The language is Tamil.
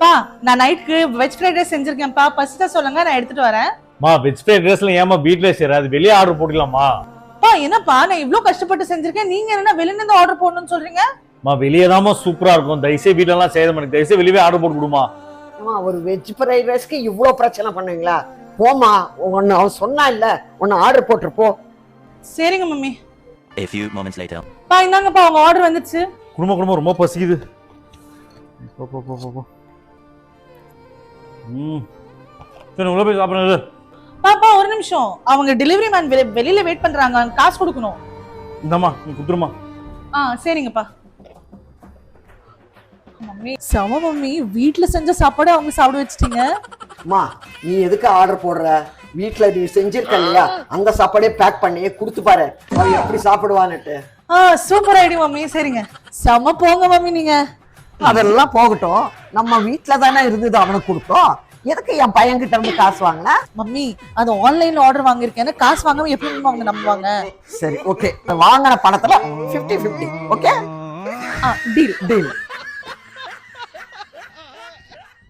பா நான் நைட்க்கு வெஜ் ஃப்ரைட் ரைஸ் செஞ்சிருக்கேன்ப்பா. பசிட்டா சொல்லுங்க நான் எடுத்துட்டு வரேன். மா வெஜ் ஃப்ரைட் ரைஸ்ல ஏமா வீட்லயே செய்யறாது வெளியே ஆர்டர் போட்டுக்கலாமா பா என்னப்பா நான் இவ்ளோ கஷ்டப்பட்டு செஞ்சிருக்கேன். நீங்க என்ன வெளில இருந்து ஆர்டர் போடணும்னு சொல்றீங்க? மா வெளியே தாமா சூப்பரா இருக்கும். தயவுசெய்து வீட்ல எல்லாம் செய்ய மாட்டேங்க. தயவுசெய்து வெளியே ஆர்டர் போட்டு கொடுமா. அம்மா ஒரு வெஜ் ஃப்ரைட் ரைஸ்க்கு இவ்வளோ பிரச்சனை பண்ணுவீங்களா? போமா ஒன்னு அவன் சொன்னா இல்ல. ஒன்னு ஆர்டர் போட்டுரு போ. சரிங்க mummy. A few moments later. பா இந்தாங்கப்பா உங்க ஆர்டர் வந்துச்சு. குடும்ப குடும்பம் ரொம்ப பசிக்குது. போ போ போ போ. சரி உள்ள போய் சாப்பிடுறது பாப்பா ஒரு நிமிஷம். அவங்க டெலிவரி மேன் வெளியில வெயிட் பண்றாங்க. காசு கொடுக்கணும். இந்தம்மா நீ குடுத்துருமா. ஆ சரிங்கப்பா. மம்மி செம மம்மி. வீட்ல செஞ்ச சாப்பாடு அவங்க சாப்பிட வச்சிட்டீங்க. அம்மா நீ எதுக்கு ஆர்டர் போடுற? வீட்ல நீ செஞ்சிருக்க இல்லையா? அந்த சாப்பாடே பேக் பண்ணி கொடுத்து பாரு. அவன் எப்படி சாப்பிடுவான்னுட்டு. ஆ சூப்பர் ஐடி மம்மி. சரிங்க. செம போங்க மம்மி நீங்க. அதெல்லாம் போகட்டும். நம்ம வீட்ல தானே இருந்தது அவனுக்கு கொடுத்தோம். எதுக்கு என் பையன்கிட்ட இருந்து காசு வாங்கின? மம்மி அது ஆன்லைன்ல ஆர்டர் வாங்கியிருக்கேன் காசு வாங்காம எப்படி அவங்க நம்புவாங்க? சரி ஓகே வாங்கின பணத்துல 50 50 ஓகே டீல் டீல்